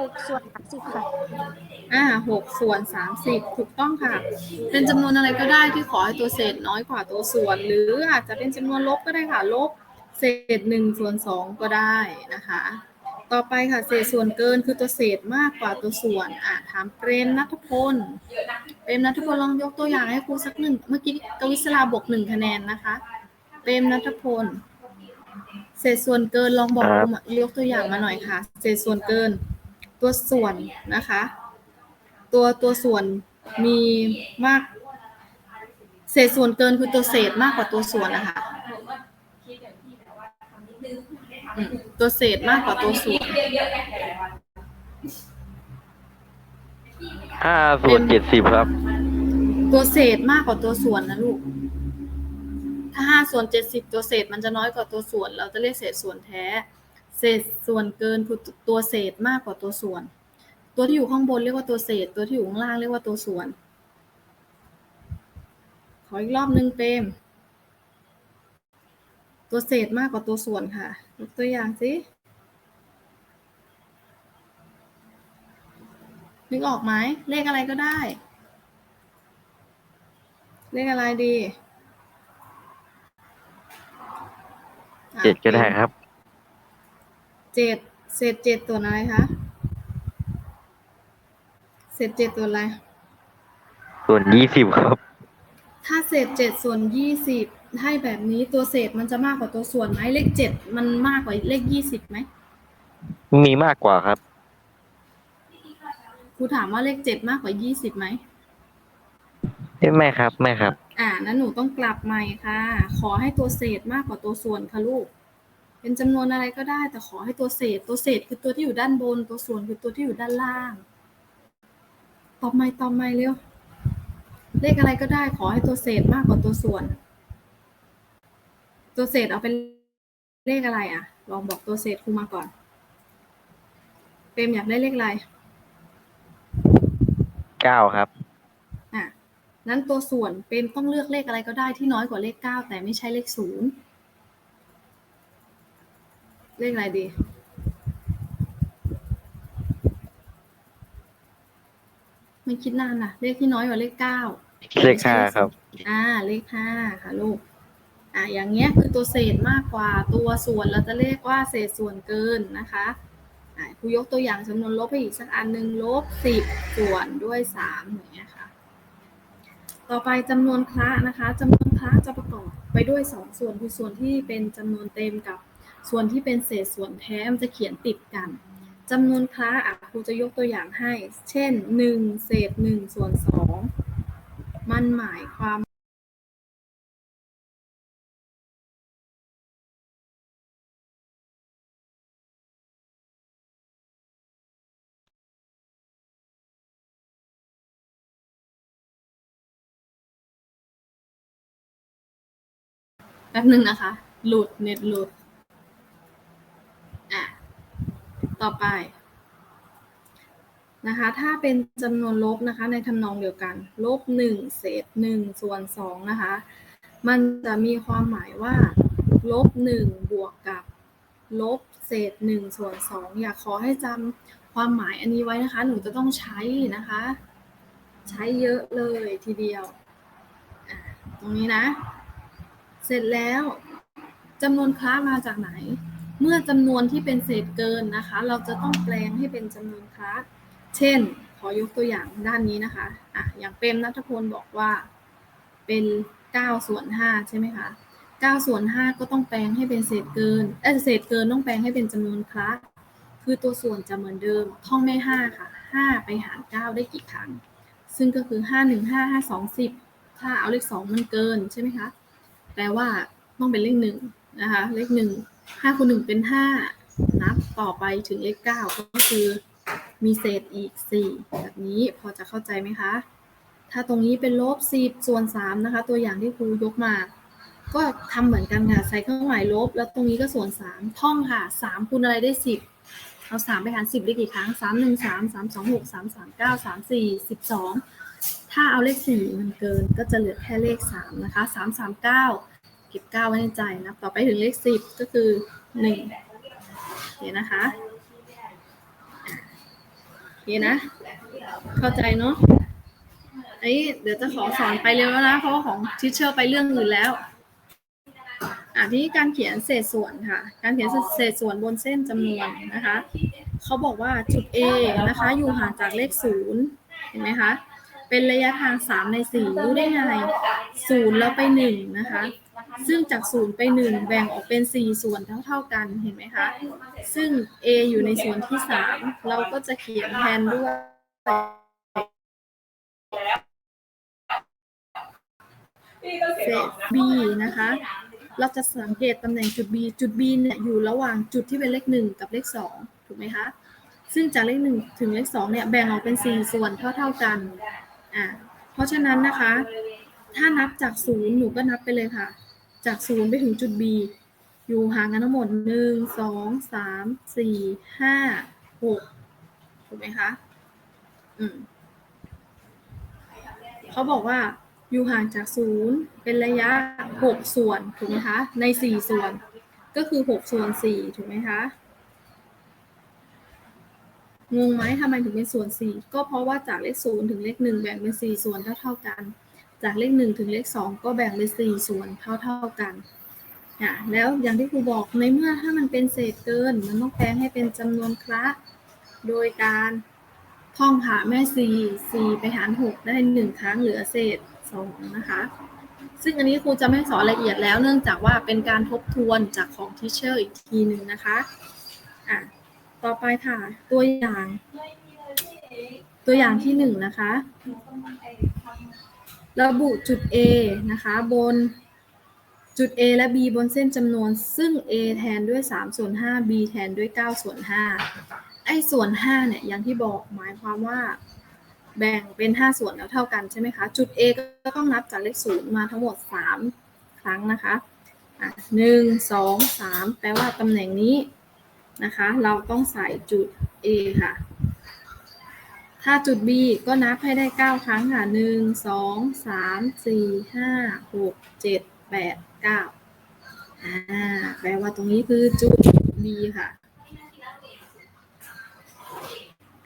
หกส่วนสามสิบค่ะ อ่าหกส่วนสามสิบถูกต้องค่ะ เป็นจำนวนอะไรก็ได้ที่ขอให้ตัวเศษน้อยกว่าตัวส่วน หรืออาจจะเป็นจำนวนลบก็ได้ค่ะ ลบเศษหนึ่งส่วนสองก็ได้นะคะ ต่อไปค่ะ เศษส่วนเกินคือตัวเศษมากกว่าตัวส่วน อ่าถามเปรมนัทพล เปรมนัทพลลองยกตัวอย่างให้ครูสักหนึ่ง เมื่อกี้กวิศลาบวกหนึ่งคะแนนนะคะ เปรมนัทพล เศษส่วนเกินลองบอกยกตัวอย่างมาหน่อยค่ะ เศษส่วนเกิน ตัวส่วนนะคะ ตัวตัวส่วนมีมาก เศษส่วนเกินคือตัวเศษมากกว่าตัวส่วนนะคะอืมตัวเศษมากกว่าตัวส่วนห้าส่วนเจ็ดสิบครับ ตัวเศษมากกว่าตัวส่วนนะลูก ถ้าห้าส่วนเจ็ดสิบตัวเศษมันจะน้อยกว่าตัวส่วน เราจะเรียกเศษส่วนแท้ เศษส่วนเกินคือตัวเศษมากกว่าตัวส่วน ตัวที่อยู่ข้างบนเรียกว่าตัวเศษ ตัวที่อยู่ข้างล่างเรียกว่าตัวส่วน ขออีกรอบนึงเปมตัวเศษมากกว่าตัวส่วนค่ะยกตัวอย่างสินึกออกไหมเลขอะไรก็ได้ เลขอะไรดี เจ็ดก็ได้ครับ เจ็ดเศษเจ็ดตัวอะไรคะเศษเจ็ดตัวอะไร ส่วนยี่สิบครับ ถ้าเศษเจ็ดส่วนยี่สิบให้แบบนี้ตัวเศษมันจะมากกว่าตัวส่วนไหมเลขเจ็ดมันมากกว่าเลขยี่สิบไหมมีมากกว่าครับครูถามว่าเลขเจ็ดมากกว่ายี่สิบไหมเอ้ยไม่ครับ ไม่ครับ อ่านั้นหนูต้องกลับใหม่ค่ะ ขอให้ตัวเศษมากกว่าตัวส่วนค่ะลูก เป็นจำนวนอะไรก็ได้ แต่ขอให้ตัวเศษ ตัวเศษคือตัวที่อยู่ด้านบน ตัวส่วนคือตัวที่อยู่ด้านล่าง ตอบไม่ตอบไม่เร็ว เลขอะไรก็ได้ ขอให้ตัวเศษมากกว่าตัวส่วน ตัวเศษเอาเป็นเลขอะไรอะ ลองบอกตัวเศษครูมาก่อน เปรมอยากได้เลขอะไรเก้าครับ อะ นั้นตัวส่วนเป็นต้องเลือกเลขอะไรก็ได้ที่น้อยกว่าเลขเก้าแต่ไม่ใช่เลขศูนย์ เลขอะไรดีไม่คิดนานนะเลขที่น้อยกว่าเลขเก้าเลขห้าครับ อ่า เลขห้าค่ะลูก อ่าอย่างเงี้ยคือตัวเศษมากกว่าตัวส่วนเราจะเรียกว่าเศษส่วนเกินนะคะอ่าครูยกตัวอย่างจำนวนลบไปอีกสักอันหนึ่งลบสิบส่วนด้วยสามอย่างเงี้ยค่ะ ต่อไปจำนวนคละนะคะจำนวนคละจะประกอบไปด้วยสองส่วนคือส่วนที่เป็นจำนวนเต็มกับ ส่วนที่เป็นเศษส่วนแท้มันจะเขียนติดกันจำนวนคละอะครูจะยกตัวอย่างให้ เช่นหนึ่งเศษหนึ่งส่วนสองมันหมายความแป๊บหนึ่งนะคะ หลุด เน็ตหลุด อะ ต่อไปนะคะ ถ้าเป็นจำนวนลบนะคะ ในทำนองเดียวกัน ลบหนึ่งเศษหนึ่งส่วนสองนะคะ มันจะมีความหมายว่า ลบหนึ่งบวกกับลบเศษหนึ่งส่วนสองอยากขอให้จำความหมายอันนี้ไว้นะคะ หนูจะต้องใช้นะคะ ใช้เยอะเลยทีเดียว ตรงนี้นะ เสร็จแล้วจำนวนคละมาจากไหน เมื่อจำนวนที่เป็นเศษเกินนะคะ เราจะต้องแปลงให้เป็นจำนวนคละเช่น ขอยกตัวอย่างด้านนี้นะคะอะอย่างเปรมนัทพลบอกว่าเป็น9ส่วน5ใช่ไหมคะ9ส่วน5ก็ต้องแปลงให้เป็นเศษเกินเออเศษเกินต้องแปลงให้เป็นจำนวนคละคือตัวส่วนจะเหมือนเดิมท่องไม่5ค่ะ 5 ไปหาร 9 ได้กี่ครั้ง ซึ่งก็คือ 5 1 5 5 2 10 ถ้าเอาเลข 2 มันเกินใช่ไหมคะ แปลว่าต้องเป็นเลขหนึ่งนะคะ เลขหนึ่ง ห้าคูณหนึ่งเป็นห้านับต่อไปถึงเลขเก้าก็คือมีเศษอีกสี่แบบนี้พอจะเข้าใจไหมคะ ถ้าตรงนี้เป็นลบสิบส่วนสามนะคะ ตัวอย่างที่ครูยกมา ก็ทำเหมือนกันค่ะใส่เครื่องหมายลบ แล้วตรงนี้ก็ส่วนสามท่องค่ะสามคูณอะไรได้สิบเอาสามไปหารสิบได้กี่ครั้งสามหนึ่งสามสามสองหกสามสามเก้าสามสี่สิบสองถ้าเอาเลขสี่มันเกินก็จะเหลือแค่เลขสามนะคะสามสามเก้า เก็บเก้าไว้ในใจนะต่อไปถึงเลขสิบก็คือหนึ่งเห็นนะคะเคนะ เข้าใจเนาะไอ้เดี๋ยวจะขอสอนไปเร็วแล้วนะ เพราะว่าของทิเชอร์ไปเรื่องอื่นแล้ว อะที่การเขียนเศษส่วนค่ะ การเขียนเศษส่วนบนเส้นจำนวนนะคะ เขาบอกว่าจุด A นะคะ อยู่ห่างจากเลขศูนย์เห็นไหมคะ เป็นระยะทาง 3 ใน 4 รู้ได้ไงศูนย์แล้วไป 1 นะคะ ซึ่งจากศูนย์ไป1แบ่งออกเป็น4ส่วนเท่าๆกันเห็นไหมคะ ซึ่ง A อยู่ในส่วนที่3เราก็จะเขียนแทนด้วยเศษ B นะคะ เราจะสังเกตตำแหน่งจุด B จุด B เนี่ยอยู่ระหว่างจุดที่เป็นเลข1กับเลข2ถูกไหมคะ ซึ่งจากเลข1ถึงเลข2เนี่ยแบ่งออกเป็น4ส่วนเท่าๆกันอ่าเพราะฉะนั้นนะคะ ถ้านับจาก0หนูก็นับไปเลยค่ะ จาก0ไปถึงจุด B อยู่ห่างกันทั้งหมด1 2 3 4 5 6ถูกไหมคะ อืมเขาบอกว่าอยู่ห่างจากศูนย์เป็นระยะหกส่วนถูกไหมคะ ในสี่ส่วน ก็คือหกส่วนสี่ถูกไหมคะงงไหมทำไมถึงเป็นส่วนสี่ก็เพราะว่าจากเลขศูนย์ถึงเลขหนึ่งแบ่งเป็นสี่ส่วนเท่าเท่าๆกัน จากเลขหนึ่งถึงเลขสองก็แบ่งเป็นสี่ส่วนเท่าๆกันอะแล้วอย่างที่ครูบอกในเมื่อถ้ามันเป็นเศษเกิน มันต้องแปลงให้เป็นจำนวนคละโดยการท่องหาแม่ซีซีไปหารหกได้หนึ่งครั้งเหลือเศษสองนะคะ ซึ่งอันนี้ครูจะไม่สอนละเอียดแล้วเนื่องจากว่าเป็นการทบทวนจากของทิเชอร์อีกทีหนึ่งนะคะอะต่อไปค่ะ ตัวอย่าง ตัวอย่างที่หนึ่งนะคะ ระบุจุด A นะคะบนจุด A และ B บนเส้นจำนวนซึ่ง A แทนด้วย3ส่วน5 B แทนด้วย9ส่วน5ไอ้ส่วน5เนี่ยอย่างที่บอกหมายความว่า แบ่งเป็น 5 ส่วนแล้วเท่ากันใช่ไหมคะ จุด A ก็ต้องนับจากเลขศูนย์มาทั้งหมด 3 ครั้งนะคะอะหนึ่งสองสามแปลว่าตำแหน่งนี้นะคะ เราต้องใส่จุด A ค่ะ ถ้าจุด B ก็นับให้ได้ 9 ครั้งค่ะ 1 2 3 4 5 6 7 8 9อ่าแปลว่าตรงนี้คือจุด B ค่ะ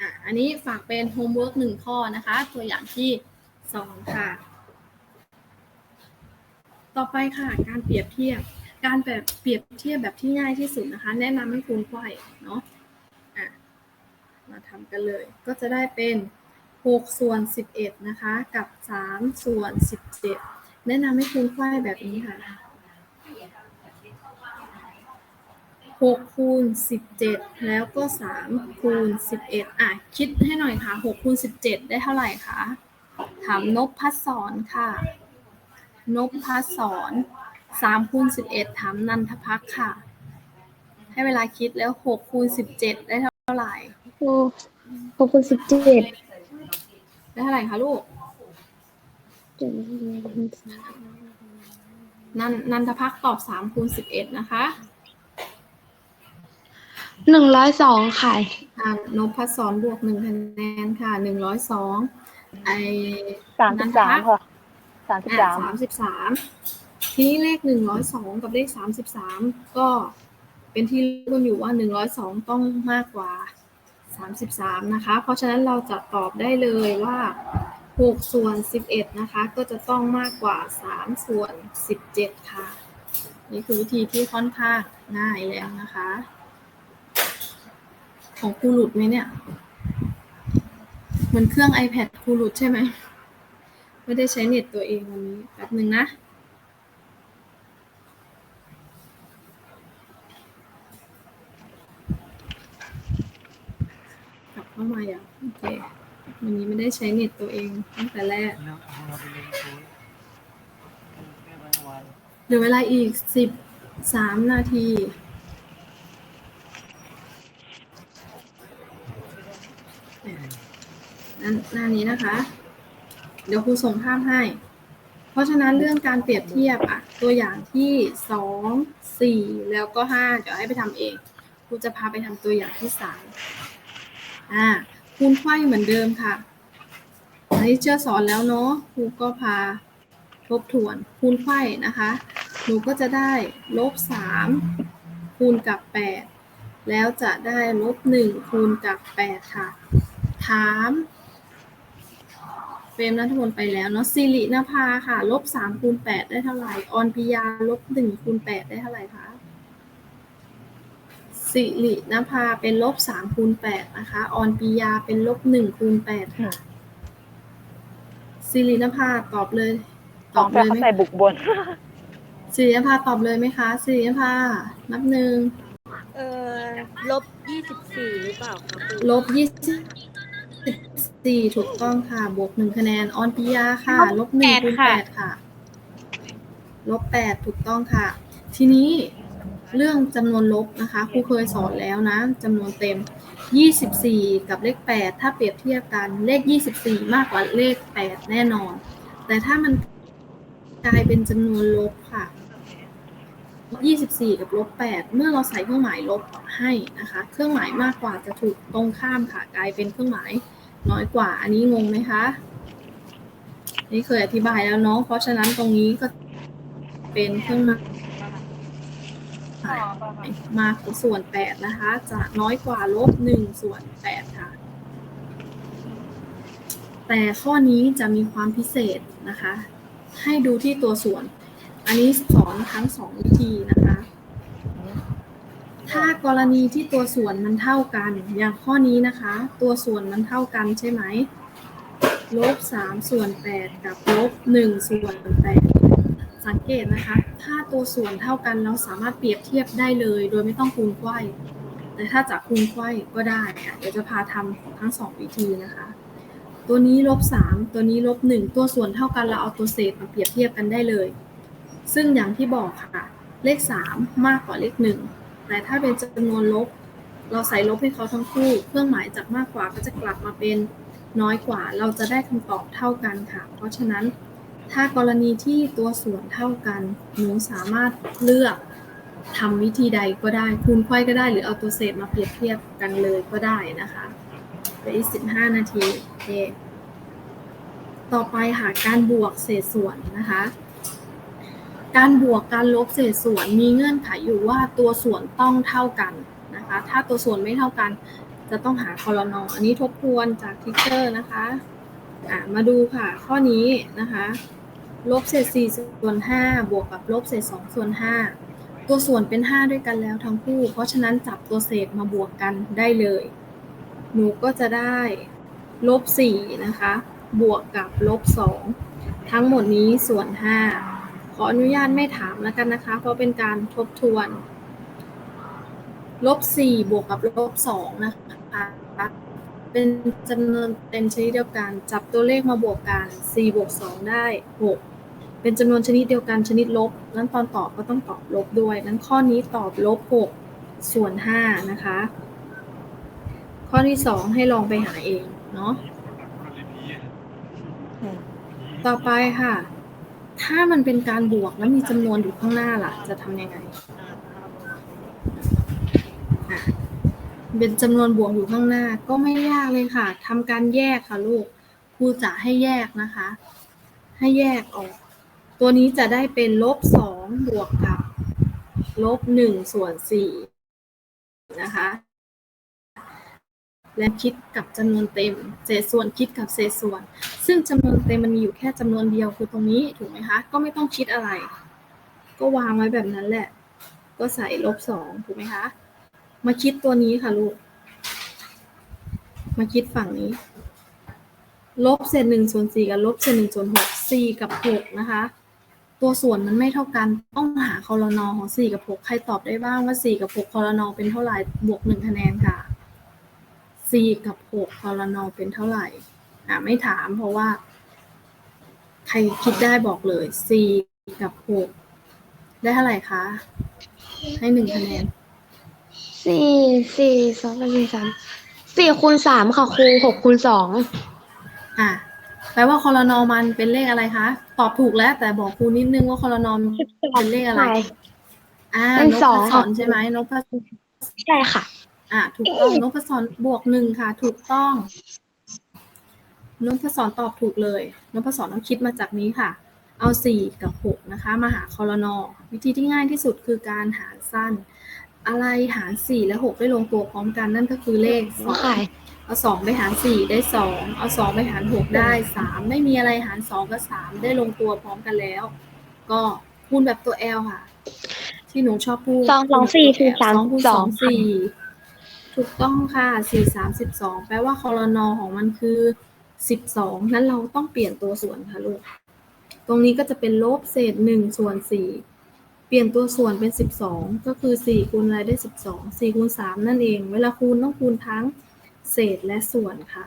อะ อันนี้ฝากเป็นโฮมเวิร์กหนึ่งข้อนะคะ ตัวอย่างที่สองค่ะ ต่อไปค่ะ การเปรียบเทียบ การแบบเปรียบเทียบแบบที่ง่ายที่สุดนะคะ แนะนำให้คูณไขว้เนาะ มาทำกันเลย ก็จะได้เป็น6ส่วน 11 นะคะ กับ 3 ส่วน 17 แนะนำให้คูณไขว้แบบนี้ค่ะ6คูณ17 แล้วก็3คูณ11 อะ คิดให้หน่อยค่ะ6คูณ17 ได้เท่าไหร่คะถามนพพัฒสอนค่ะนพพัฒสอน3คูณ11 ถามนันทพักค่ะ ให้เวลาคิดแล้ว6คูณ17 ได้เท่าไหร่ ครูหกคูณสิบเจ็ดได้เท่าไหร่คะลูก นันนันทพักษ์ตอบ3คูณ11นะคะหนึ่งร้อยสองค่ะ อ่านพพัฒสอนบวกหนึ่งคะแนนค่ะหนึ่งร้อยสองไอสามสิบสามค่ะสามสิบสามสามสิบสามทีนี้เลขหนึ่งร้อยสองกับเลขสามสิบสามก็เป็นที่รู้กันอยู่ว่าหนึ่งร้อยสองต้องมากกว่า สามสิบสามนะคะ เพราะฉะนั้นเราจะตอบได้เลยว่าหกส่วนสิบเอ็ดนะคะ ก็จะต้องมากกว่าสามส่วนสิบเจ็ดค่ะ นี่คือวิธีที่ค่อนข้างง่ายแล้วนะคะ ของครูหลุดไหมเนี่ย เหมือนเครื่อง iPad ครูหลุดใช่ไหม ไม่ได้ใช้เน็ตตัวเองวันนี้แป๊บหนึ่งนะ กลับ เข้ามาอย่างโอเควันนี้ไม่ได้ใช้เน็ตตัวเองตั้งแต่แรกแล้วเอาเราไปลงทุนแค่รางวัลเหลือเวลาอีกสิบสามนาทีนั่นหน้านี้นะคะ เดี๋ยวครูส่งภาพให้ เพราะฉะนั้นเรื่องการเปรียบเทียบอะตัวอย่างที่สองสี่แล้วก็ห้าเดี๋ยวให้ไปทำเองครูจะพาไปทำตัวอย่างที่สาม อ่าคูณไขว้เหมือนเดิมค่ะอันนี้เชื่อสอนแล้วเนาะครูก็พาทบทวนคูณไขว้นะคะหนูก็จะได้ลบสามคูณกับแปดแล้วจะได้ลบหนึ่งคูณกับแปดค่ะ ถามเฟรมนัทพลไปแล้วเนาะสิรินภาค่ะ ลบสามคูณแปดได้เท่าไหร่ ออนพิยาลบหนึ่งคูณแปดได้เท่าไหร่คะ สิรินภาเป็นลบสามคูณแปดนะคะ ออนปิยาเป็นลบหนึ่งคูณแปดค่ะ สิรินภาตอบเลยสตอองบแต่เลยเขาไหมใส่บุกบน สิรินภาตอบเลยไหมคะ สิรินภา นับหนึ่งเออลบยี่สิบสี่หรือเปล่าคะครูลบยี่สิบสี่ถูกต้องค่ะ บวกหนึ่งคะแนน ออนปิยาค่ะ ลบหนึ่งคูณแปดค่ะ ลบแปดถูกต้องค่ะ ทีนี้ เรื่องจำนวนลบนะคะครูเคยสอนแล้วนะจำนวนเต็ม 24 กับเลข 8 ถ้าเปรียบเทียบกันเลข 24 มากกว่าเลข 8 แน่นอน แต่ถ้ามันกลายเป็นจำนวนลบค่ะ 24 กับลบ 8 เมื่อเราใส่เครื่องหมายลบให้นะคะ เครื่องหมายมากกว่าจะถูกตรงข้ามค่ะกลายเป็นเครื่องหมายน้อยกว่า อันนี้งงไหมคะ นี่เคยอธิบายแล้วเนาะเพราะฉะนั้นตรงนี้ก็เป็นเครื่องหมาย มากกว่าส่วน 8 นะคะ จะน้อยกว่าลบ 1 ส่วน 8 ค่ะ แต่ข้อนี้จะมีความพิเศษนะคะ ให้ดูที่ตัวส่วน อันนี้สอนทั้งสองวิธีนะคะ ถ้ากรณีที่ตัวส่วนมันเท่ากัน อย่างข้อนี้นะคะ ตัวส่วนมันเท่ากันใช่ไหมลบสามส่วนแปดกับลบหนึ่งส่วนแปด สังเกตนะคะ ถ้าตัวส่วนเท่ากันเราสามารถเปรียบเทียบได้เลย โดยไม่ต้องคูณไขว้แต่ถ้าจะคูณไขว้ก็ได้อะเดี๋ยวจะพาทำทั้งสองวิธีนะคะ ตัวนี้ลบสามตัวนี้ลบหนึ่งตัวส่วนเท่ากันเราเอาตัวเศษมาเปรียบเทียบกันได้เลย ซึ่งอย่างที่บอกค่ะ เลขสามมากกว่าเลขหนึ่งแต่ถ้าเป็นจำนวนลบ เราใส่ลบให้เขาทั้งคู่ เครื่องหมายจากมากกว่าก็จะกลับมาเป็นน้อยกว่า เราจะได้คำตอบเท่ากันค่ะ เพราะฉะนั้น ถ้ากรณีที่ตัวส่วนเท่ากัน หนูสามารถเลือกทำวิธีใดก็ได้ คูณไขว้ก็ได้ หรือเอาตัวเศษมาเปรียบเทียบกันเลยก็ได้นะคะเหลืออีก15นาทีโอเคต่อไปค่ะการบวกเศษส่วนนะคะ การบวกการลบเศษส่วนมีเงื่อนไขอยู่ว่าตัวส่วนต้องเท่ากันนะคะ ถ้าตัวส่วนไม่เท่ากัน จะต้องหาคอรนออันนี้ทบทวนจากทิกเกอร์นะคะ อะมาดูค่ะข้อนี้นะคะลบเศษ4ส่วน5บวกกับลบเศษ2ส่วน5ตัวส่วนเป็น5ด้วยกันแล้วทั้งคู่ เพราะฉะนั้นจับตัวเศษมาบวกกันได้เลย หนูก็จะได้ลบ4นะคะบวกกับลบ2ทั้งหมดนี้ส่วน5ขออนุญาตไม่ถามแล้วกันนะคะ เพราะเป็นการทบทวนลบสี่บวกกับลบสองนะคะ เป็นจำนวนเต็มชนิดเดียวกัน จับตัวเลขมาบวกกันสี่บวกสองได้หกเป็นจำนวนชนิดเดียวกันชนิดลบ นั้นตอนตอบก็ต้องตอบลบด้วย นั้นข้อนี้ตอบลบหกส่วนห้านะคะ ข้อที่สองให้ลองไปหาเองเนาะอืมต่อไปค่ะ ถ้ามันเป็นการบวกแล้วมีจำนวนอยู่ข้างหน้าล่ะ จะทำยังไงอะ เป็นจำนวนบวกอยู่ข้างหน้าก็ไม่ยากเลยค่ะทำการแยกค่ะลูกครูจะให้แยกนะคะ ให้แยกออก ตัวนี้จะได้เป็นลบสองบวกกับลบหนึ่งส่วนสี่นะคะ และคิดกับจำนวนเต็ม เศษส่วนคิดกับเศษส่วน ซึ่งจำนวนเต็มมันมีอยู่แค่จำนวนเดียวคือตรงนี้ถูกไหมคะ ก็ไม่ต้องคิดอะไร ก็วางไว้แบบนั้นแหละ ก็ใส่ลบสองถูกไหมคะ มาคิดตัวนี้ค่ะลูก มาคิดฝั่งนี้ ลบเศษหนึ่งส่วนสี่กับลบเศษหนึ่งส่วนหกสี่กับหกนะคะ ตัวส่วนมันไม่เท่ากัน ต้องหาคอรนอของสี่กับหกใครตอบได้บ้างว่าสี่กับหกคอรนอเป็นเท่าไหร่บวกหนึ่งคะแนนค่ะสี่กับหกคอรนอเป็นเท่าไหร่ อ่าไม่ถามเพราะว่า ใครคิดได้บอกเลยสี่กับหกได้เท่าไหร่คะ ให้หนึ่งคะแนน สี่สี่สองเป็นสี่สามสี่คูณสามค่ะครูหกคูณสองอะแปลว่าคอรนอมันเป็นเลขอะไรคะ ตอบถูกแล้ว แต่บอกครูนิดนึงว่าคอรนอมนเป็นเลขอะไร อ่าเป็นนพสองศค่ะ รใช่ไหมนพศรใช่ค่ะ อะถูกต้องนพศรบวกหนึ่งค่ะ ถูกต้องนพศรตอบถูกเลยนพศรต้องคิดมาจากนี้ค่ะ เอาสี่กับหกนะคะ มาหาคอรนอวิธีที่ง่ายที่สุดคือการหารสั้น อะไรหารสี่และหกได้ลงตัวพร้อมกันนั่นก็คือเลขสองค่ะเอาสองไปหารสี่ได้สองเอาสองไปหารหกได้สามไม่มีอะไรหารสองกับสามได้ลงตัวพร้อมกันแล้ว ก็คูณแบบตัว L ค่ะ ที่หนูชอบพูดสองสองสี่คือสสามองคูณสสอองงสี่ถูกต้องค่ะสี่สามสิบสองแปลว่าคอรนอของมันคือสิบสองนั้นเราต้องเปลี่ยนตัวส่วนค่ะลูก ตรงนี้ก็จะเป็นลบเศษหนึ่งส่วนสี่เป ลี่ยนตัวส่วนเป็นสิบสองก็คือสี่คูณอะไรได้สิบสองสี่คูณสามนั่นเอง เวลาคูณต้องคูณทั้งเศษและส่วนค่ะ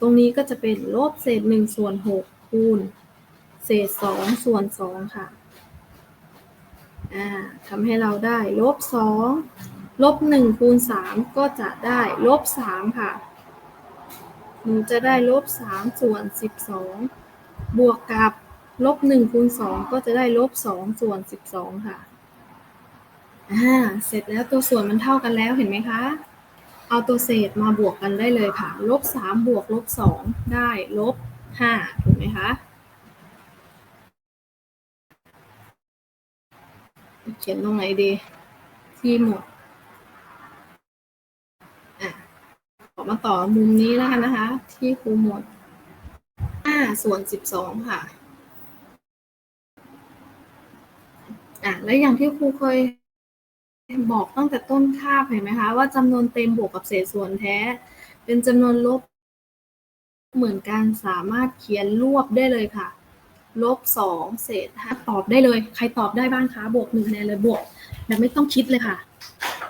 ตรงนี้ก็จะเป็นลบเศษหนึ่งส่วนหกคูณ เศษสองส่วนสองค่ะทำให้เราได้ลบสองลบหนึ่งคูณสามก็จะได้ลบสามค่ะ หนูจะได้ลบสามส่วนสิบสองบวกกับ ลบหนึ่งคูณสองก็จะได้ลบสองส่วนสิบสองค่ะ อ่า เสร็จแล้วตัวส่วนมันเท่ากันแล้วเห็นไหมคะ เอาตัวเศษมาบวกกันได้เลยค่ะ ลบสามบวกลบสองได้ลบห้าถูกไหมคะ เขียนตรงไหนดีที่หมดอะขอมาต่อมุมนี้แล้วกันนะคะ ที่ครูหมดห้าส่วนสิบสองค่ะ อะและอย่างที่ครูเคยบอกตั้งแต่ต้นคาบเห็นไหมคะ ว่าจำนวนเต็มบวกกับเศษส่วนแท้ เป็นจำนวนลบ เหมือนกันสามารถเขียนรวบได้เลยค่ะ ลบสองเศษห้าตอบได้เลย ใครตอบได้บ้างคะบวกหนึ่งคะแนนเลยบวกแบบไม่ต้องคิดเลยค่ะ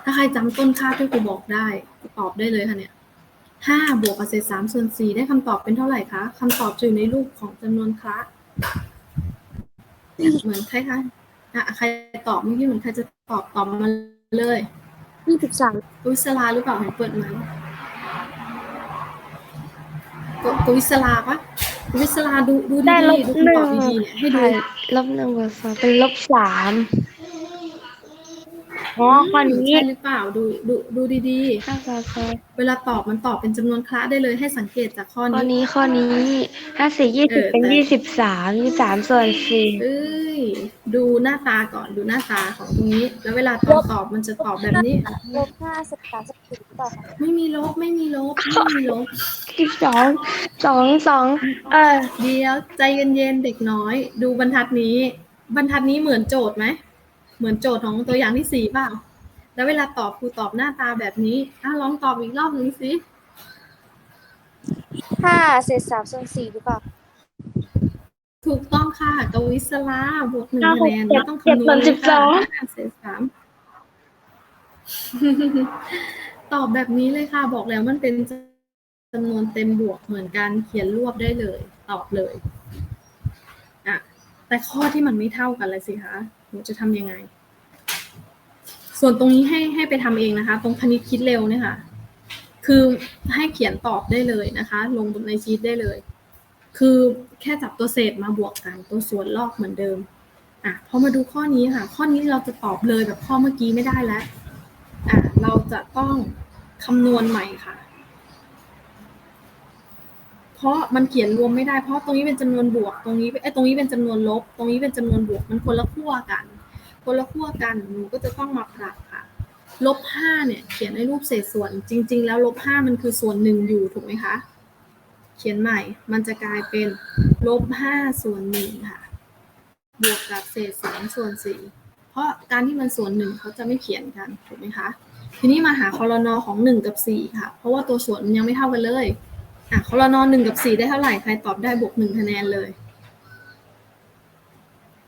ถ้าใครจำต้นค่าที่ครูบอกได้ตอบได้เลยค่ะเนี่ยห้าบวกกับเศษสามส่วนสี่ได้คำตอบเป็นเท่าไหร่คะคำตอบจะอยู่ในรูปของจำนวนคละเนี่ยเหมือนใครคะ อะใครตอบเมื่อกี้เหมือนใครจะตอบตอบมาเลยยี่สิบสามกวิศลาหรือเปล่าเห็นเปิดมันกกวิศลาปะกวิศลาดูดูได้ดีลบๆดูหนึ่คำตองบดีๆเนี่ยให้ดู ค่ะลบหนึ่งบวกสองเป็นลบสามอ๋อข้อนี้ใช่หรือเปล่าดูดูดูดีห้าสองสองๆเวลาตอบมันตอบเป็นจำนวนคละได้เลยให้สังเกตจากข้อข้อนี้ นี้ข้อนี้ห้าสี่ยี่สิบเออเป็นแต่ ยี่สิบสามยี่สามส่วนสี่เอ้ย ดูหน้าตาก่อนดูหน้าตาของตรงนี้ แล้วเวลาตอนตอบมันจะตอบแบบนี้ ลบห้าสิบสามสิบสี่หรือเปล่าคะไม่มีลบไม่มีลบไม่มีลบ สิบสองสองสองเออเดี๋ยวใจเย็นๆเด็กน้อย ดูบรรทัดนี้ บรรทัดนี้เหมือนโจทย์ไหมเหมือนโจทย์ของตัวอย่างที่สี่เปล่าแล้วเวลาตอบครูตอบหน้าตาแบบนี้อะลองตอบอีกรอบหนึ่งสิห้าเศษสามส่วนสี่หรือเปล่า ถูกต้องค่ะ กวิศลาบวกหนึ่งคะแนนไม่ต้องคำนวณเลยค่ะห้าเศษสามตอบแบบนี้เลยค่ะ บอกแล้วมันเป็นจำนวนเต็มบวกเหมือนกันเขียนรวบได้เลย ตอบเลยอะแต่ข้อที่มันไม่เท่ากันเลยสิคะหนูจะทำยังไง ส่วนตรงนี้ให้ให้ไปทำเองนะคะ ตรงคณิตคิดเร็วเนี่ยค่ะ คือให้เขียนตอบได้เลยนะคะ ลงบนในชีตได้เลย คือแค่จับตัวเศษมาบวกกันตัวส่วนลอกเหมือนเดิมอะพอมาดูข้อนี้ค่ะ ข้อนี้เราจะตอบเลยแบบข้อเมื่อกี้ไม่ได้แล้วอะเราจะต้องคำนวณใหม่ค่ะ เพราะมันเขียนรวมไม่ได้เพราะตรงนี้เป็นจำนวนบวก ตรงนี้ไอ้ตรงนี้เป็นจำนวนลบ ตรงนี้เป็นจำนวนบวกมันคนละขั้วกัน คนละขั้วกันหนูก็จะต้องมาปรับค่ะลบห้าเนี่ยเขียนในรูปเศษส่วน จริง ๆ แล้วลบห้ามันคือส่วนหนึ่งอยู่ถูกไหมคะ เขียนใหม่ มันจะกลายเป็นลบห้าส่วนหนึ่งค่ะ บวกกับเศษสามส่วนสี่เพราะการที่มันส่วนหนึ่งเขาจะไม่เขียนกันถูกไหมคะ ทีนี้มาหาคอรนอของหนึ่งกับสี่ค่ะ เพราะว่าตัวส่วนมันยังไม่เท่ากันเลย อะคอรนอหนึ่งกับสี่ได้เท่าไหร่ ใครตอบได้บวกหนึ่งคะแนนเลย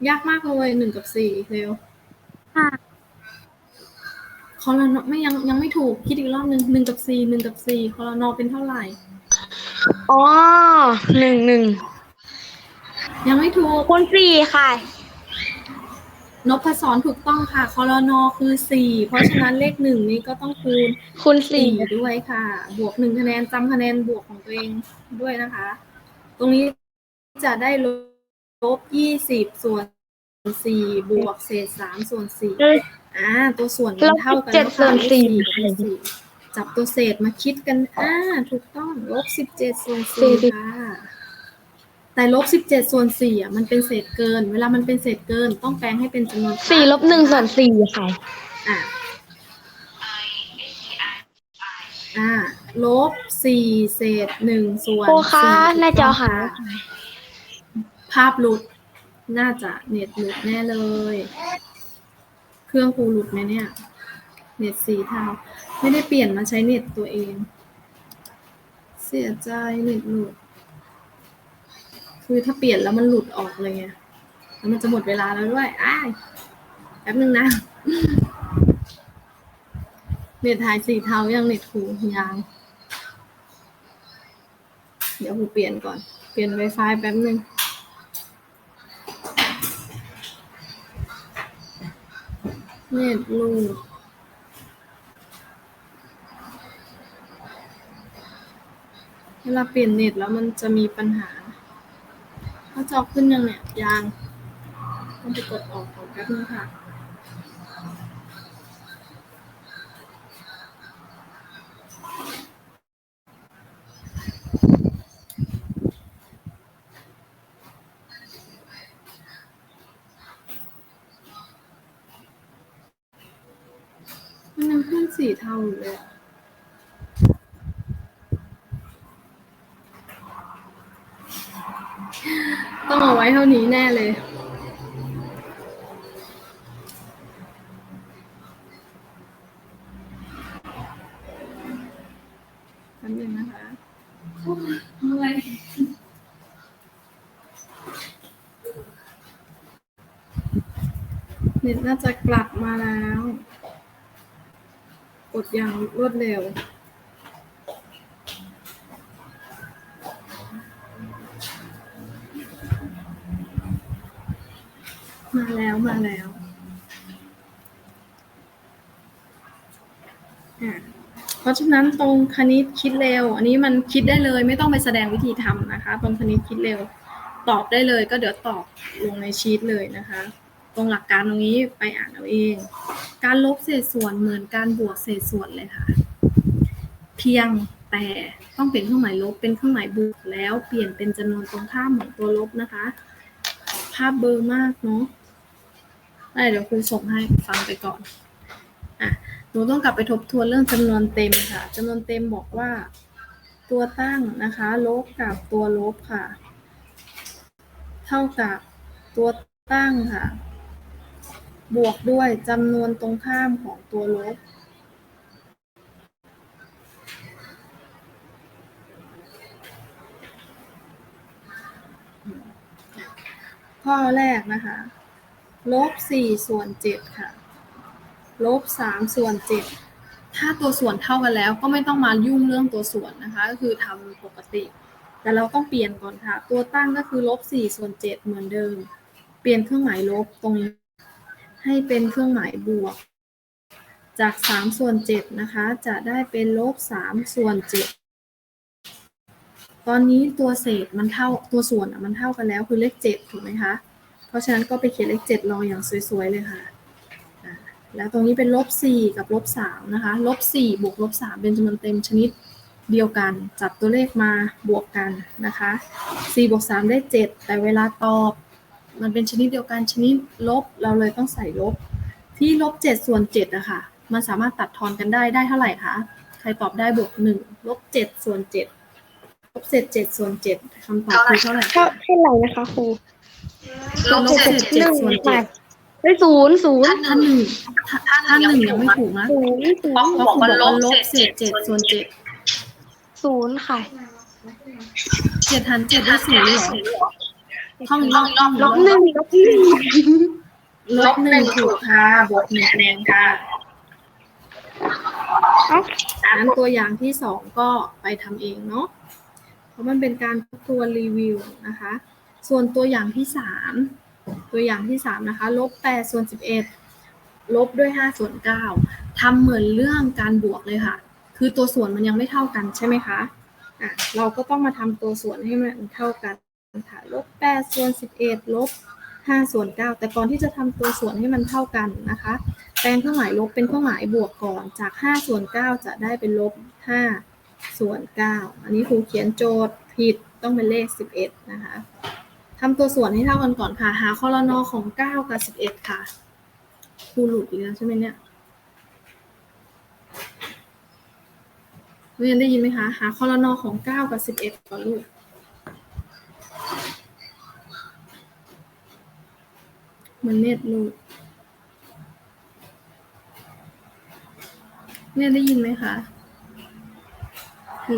ยากมากเลยหนึ่งกับสี่เร็วห้าคอรนอไม่ยังยังไม่ถูกคิดอีกรอบหนึ่งหนึ่งกับสี่หนึ่งกับสี่คอรนอเป็นเท่าไหร่ อ๋อหนึ่งหนึ่งยังไม่ถูก คูณสี่ค่ะ นพศรถูกต้องค่ะ คอรนอคือสี่ เพราะฉะนั้นเลขหนึ่งนี้ก็ต้องคูณคูณสี่สี่ด้วยค่ะ บวกหนึ่งคะแนนจำคะแนนบวกของตัวเองด้วยนะคะ ตรงนี้จะได้ลบยี่สิบส่วนสี่บวกเศษสามส่วนสี่เอออ่า ตัวส่วนมันเท่ากันลบ17ส่วนสี่ ลบกับสี่ จับตัวเศษมาคิดกัน อ่า ถูกต้อง ลบสิบเจ็ดส่วนสี่ค่ะ แต่ลบสิบเจ็ดส่วนสี่อะ มันเป็นเศษเกิน เวลามันเป็นเศษเกิน ต้องแปลงให้เป็นจำนวนครั้งสี่ลบหนึ่งส่วนสี่ค่ะ อะอ่าไอลบสี่เศษหนึ่งส่วนครูคะสี่หน้าจอหา ภาพหลุด น่าจะเน็ตหลุดแน่เลย เครื่องครูหลุดไหมเนี่ย เน็ตสีเทา ไม่ได้เปลี่ยนมาใช้เน็ตตัวเอง เสียใจเน็ตหลุด คือถ้าเปลี่ยนแล้วมันหลุดออกเลยไงแล้วมันจะหมดเวลาแล้วด้วยอ้ายแป๊บนึงนะ เน็ตถ่ายสีเทายังเน็ตครูยัง เดี๋ยวครูเปลี่ยนก่อน เปลี่ยน Wi-Fi แป๊บนึงเน็ตลูด เวลาเปลี่ยนเน็ตแล้วมันจะมีปัญหาถ้าจอขึ้นยังเนี่ยยังต้องไปกดออกก่อนแป๊บนึงค่ะมันยังขึ้นสีเทาอยู่เลยอะ ต้องเอาไว้เท่านี้แน่เลยแป๊บนึงนะคะอ้ยเมื่อยเน็ตน่าจะกลับมาแล้ว กดอย่างรวดเร็ว ราะฉะนั้นตรงคณิตคิดเร็ว อันนี้มันคิดได้เลยไม่ต้องไปแสดงวิธีทำนะคะ ตรงคณิตคิดเร็ว ตอบได้เลยก็เดี๋ยวตอบลงในชีตเลยนะคะ ตรงหลักการตรงนี้ไปอ่านเอาเอง การลบเศษส่วนเหมือนการบวกเศษส่วนเลยค่ะ เพียงแต่ต้องเป็นเครื่องหมายลบเป็นเครื่องหมายบวกแล้วเปลี่ยนเป็นจำนวนตรงข้ามของตัวลบนะคะ ภาพเบอร์มากเนาะได้เดี๋ยวครูส่งให้ฟังไปก่อนอะ หนูต้องกลับไปทบทวนเรื่องจำนวนเต็มค่ะจำนวนเต็มบอกว่า ตัวตั้งนะคะ ลบกับตัวลบค่ะ เท่ากับตัวตั้งค่ะ บวกด้วยจำนวนตรงข้ามของตัวลบ ข้อแรกนะคะ ลบสี่ส่วนเจ็ดค่ะ ลบสามส่วนเจ็ดถ้าตัวส่วนเท่ากันแล้ว ก็ไม่ต้องมายุ่งเรื่องตัวส่วนนะคะ ก็คือทำปกติ แต่เราต้องเปลี่ยนก่อนค่ะ ตัวตั้งก็คือลบสี่ส่วนเจ็ดเหมือนเดิม เปลี่ยนเครื่องหมายลบตรงนี้ ให้เป็นเครื่องหมายบวก จากสามส่วนเจ็ดนะคะ จะได้เป็นลบสามส่วนเจ็ดตอนนี้ตัวเศษมันเท่าตัวส่วนมันเท่ากันแล้วคือเลขเจ็ดถูกไหมคะ เพราะฉะนั้นก็ไปเขียนเลขเจ็ดรองอย่างสวยๆเลยค่ะ แล้วตรงนี้เป็นลบสี่กับลบสามนะคะลบสี่บวกลบสามเป็นจำนวนเต็มชนิดเดียวกัน จับตัวเลขมาบวกกันนะคะสี่บวกสามได้เจ็ดแต่เวลาตอบมันเป็นชนิดเดียวกันชนิดลบเราเลยต้องใส่ลบ ที่ลบเจ็ดส่วนเจ็ดอะค่ะมันสามารถตัดทอนกันได้ได้เท่าไหร่คะใครตอบได้บวกหนึ่งลบเจ็ดส่วนเจ็ดลบเศษเจ็ดส่วนเจ็ดคำตอบคือเท่าไหร่เท่าเท่าไหร่นะคะครูลบเศษเจ็ดส่วนเจ็ด ได้ศูนย์ศูนย์ถ้าหนึ่งถ้าถ้าหนึ่งยังไม่ถูกนะศูนย์ศูนเพราะย์ครูบอกว่าลบเศษเจ็ดส่วนเจ็ดศูนย์ค่ะเจ็ดหันเจ็ดได้ศูนย์เหรอท่องท่องท่องลบหนึ่งลบหนึ่งลบหนึ่งถูกค่ะบวกหนึ่งคะแนนค่ะเอ้านั้นตัวอย่างที่สองก็ไปทำเองเนาะเพราะมันเป็นการทบทวนรีวิวนะคะ ส่วนตัวอย่างที่สาม ตัวอย่างที่สามนะคะลบแปดส่วนสิบเอ็ดลบด้วยห้าส่วนเก้าทำเหมือนเรื่องการบวกเลยค่ะ คือตัวส่วนมันยังไม่เท่ากันใช่ไหมคะอะเราก็ต้องมาทำตัวส่วนให้มันเท่ากันค่ะลบแปดส่วนสิบเอ็ดลบห้าส่วนเก้าแต่ก่อนที่จะทำตัวส่วนให้มันเท่ากันนะคะ แปลงเครื่องหมายลบเป็นเครื่องหมายบวกก่อน จาก 5 ส่วน 9 จะได้เป็นลบ 5 ส่วน 9 อันนี้ครูเขียนโจทย์ผิดต้องเป็นเลข 11 นะคะ ทำตัวส่วนให้เท่ากันก่อนค่ะ หาคอรนอของ 9 กับ 11 ค่ะครูหลุดอีกแล้วใช่ไหมเนี่ยเรียนได้ยินไหมคะ หาคอรนอของเก้ากับสิบเอ็ดก่อนลูก มันเน็ตลูกเนี่ยได้ยินไหมคะ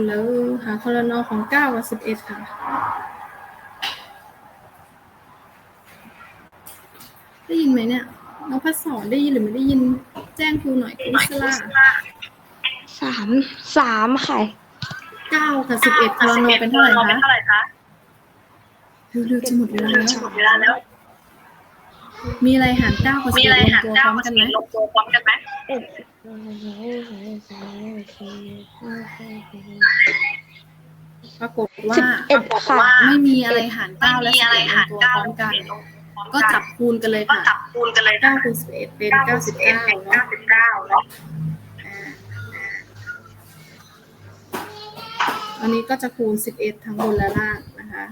แล้วหาคอรนอของเก้ากับสิบเอ็ดค่ะ ได้ยินไหมเนี่ยน้องพัดสอนได้ยินหรือไม่ได้ยินแจ้งครูหน่อยครูสลาสามสามค่ะเก้ากับสิบเอ็ดคอรนอเป็นเท่าไหร่คะเร็วๆจะหมดเวลาแล้ว มีอะไรหารเก้ากับสิบเอ็ดลงตัวพร้อมกันไหมปรากฏว่าสิบเอ็ดค่ะไม่มีอะไรหารเก้าและสิบเอ็ดลงตัวพร้อมกัน ก็จับคูณกันเลยค่ะจับคูณกันเลยเก้าคูณสิบเอ็ดเป็นเก้าสิบเก้าเนาะอ่าอันนี้ก็จะคูณสิบเอ็ดทั้งบนและล่างนะคะ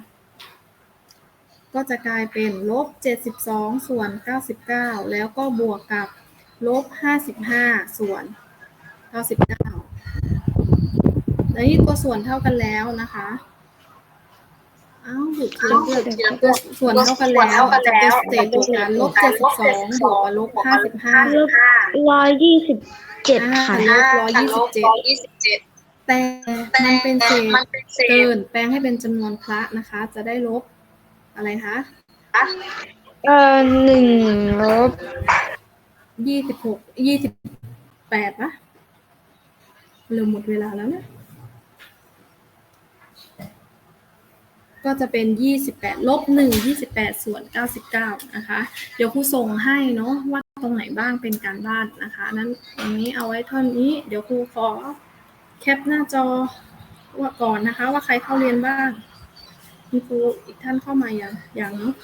ก็จะกลายเป็นลบเจ็ดสิบสองส่วนเก้าสิบเก้าแล้วก็บวกกับลบห้าสิบห้าส่วนเก้าสิบเก้าแล้วนี่ตัวส่วนเท่ากันแล้วนะคะเอ้าหยุดเทียนด้วยตัวส่วนเท่ากันแล้วจะเป็นสเตจเดียวกันลบเจ็ดสิบสองบวกกับลบห้าสิบห้าร้อยยี่สิบเจ็ดค่ะลบร้อยยี่สิบเจ็ดแต่มันเป็นเศษเกินแปลงให้เป็นจำนวนพระนะคะ จะได้ลบอะไรคะเอ่อหนึ่งลบยี่สิบหกยี่สิบแปดปะเริ่มหมดเวลาแล้วนะ ก็จะเป็นยี่สิบแปดลบหนึ่งยี่สิบแปดส่วนเก้าสิบเก้านะคะ เดี๋ยวครูส่งให้เนาะว่าตรงไหนบ้างเป็นการบ้านนะคะ นั้นตรงนี้เอาไว้เท่านี้ เดี๋ยวครูขอแคปหน้าจอว่าก่อนนะคะ ว่าใครเข้าเรียนบ้างมีครูอีกท่านเข้ามาอย่างอย่างเนาะ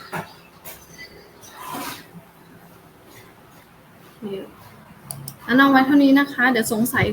เดี๋ยวอันเอาไว้เท่านี้นะคะ เดี๋ยวสงสัย